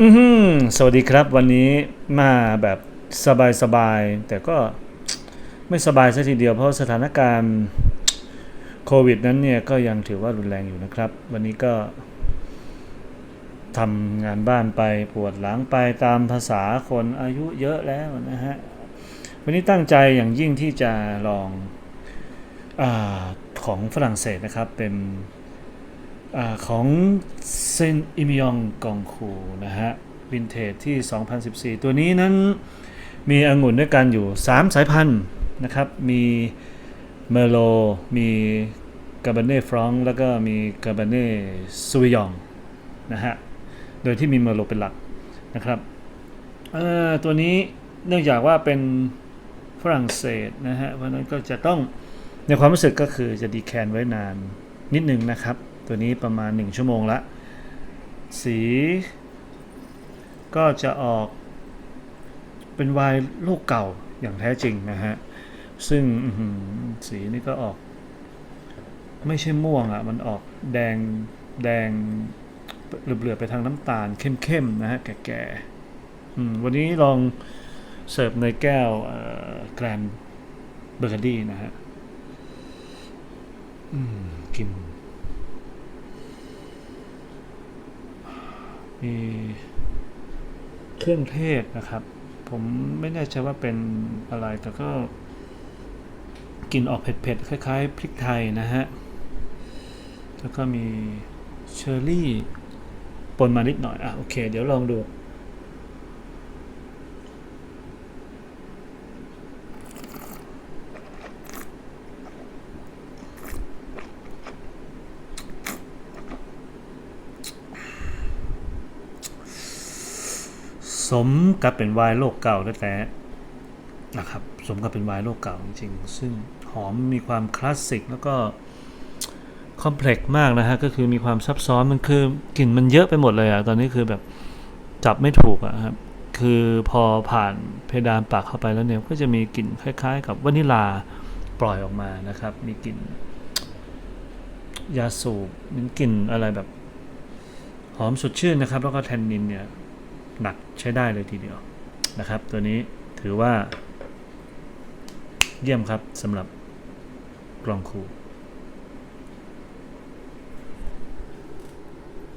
อือหือสวัสดีครับ วันนี้มาแบบสบายๆ แต่ก็ไม่สบายซะทีเดียวเพราะสถานการณ์โควิดนั้นเนี่ยก็ยังถือว่ารุนแรงอยู่นะครับ วันนี้ก็ทำงานบ้านไปปวดหลังไปตามภาษาคนอายุเยอะแล้วนะฮะ วันนี้ตั้งใจอย่างยิ่งที่จะลองอของฝรั่งเศสนะครับเป็น ของเซนอิมิยองกองคูนะฮะวินเทจที่ 2014 ตัวนี้นั้นมีองุ่นด้วยกันอยู่ 3 สายพันธุ์นะครับ มีเมโล มีกา b าเน่ฟรอง แล้วก็มีกา b าเน่ซูยองนะฮะ โดยที่มีเมโลเป็นหลักนะครับตัวนี้เนื่องจากว่าเป็นฝรั่งเศสนะฮะ เพราะฉะนั้นก็จะต้องในความรู้สึกก็คือจะดีแคนไว้นานนิดนึงนะครับ ตัวนี้ประมาณ 1 ชั่วโมงละ สี ก็จะออกเป็นวน์ลูกเก่าอย่างแท้จริงนะฮะ ซึ่งสีนี่ก็ออก ไม่ใช่ม่วงอะ่ะ มันออกแดงแดงเหลือบๆไปทางน้ำตาลเข้มๆนะฮะ แก่ๆวันนี้ลองเสิร์ฟในแก้วแกรนเบอร์กดี้นะฮะกิน มีเครื่องเทศนะครับ ผมไม่แน่ใจว่าเป็นอะไรแต่ก็กลินออกเผ็ดๆ คล้าย ๆ พริกไทยนะฮะ แล้วก็มีเชอร์รี่ปนมานิดหน่อย อะ โอเค เดี๋ยวลองดู สมกับเป็นวน์โลกเก่าแท้ๆนะครับ สมกับเป็นวน์โลกเก่าจริงๆ ซึ่งหอมมีความคลาสสิกแล้วก็คอมเพล็กซ์มากนะฮะ ก็คือมีความซับซ้อนมันคือกลิ่นมันเยอะไปหมดเลยอะตอนนี้คือแบบจับไม่ถูกอะครับ คือพอผ่านเพดานปากเข้าไปแล้วเนี่ย ก็จะมีกลิ่นคล้าย ๆ กับวานิลาปล่อยออกมานะครับ มีกลิ่นยาสูบมีกลิ่นอะไรแบบ หอมสดชื่นนะครับ แล้วก็แทนนินเนี่ย หนักใช้ได้เลยทีเดียวนะครับ ตัวนี้ถือว่า เยี่ยมครับสำหรับกลองคู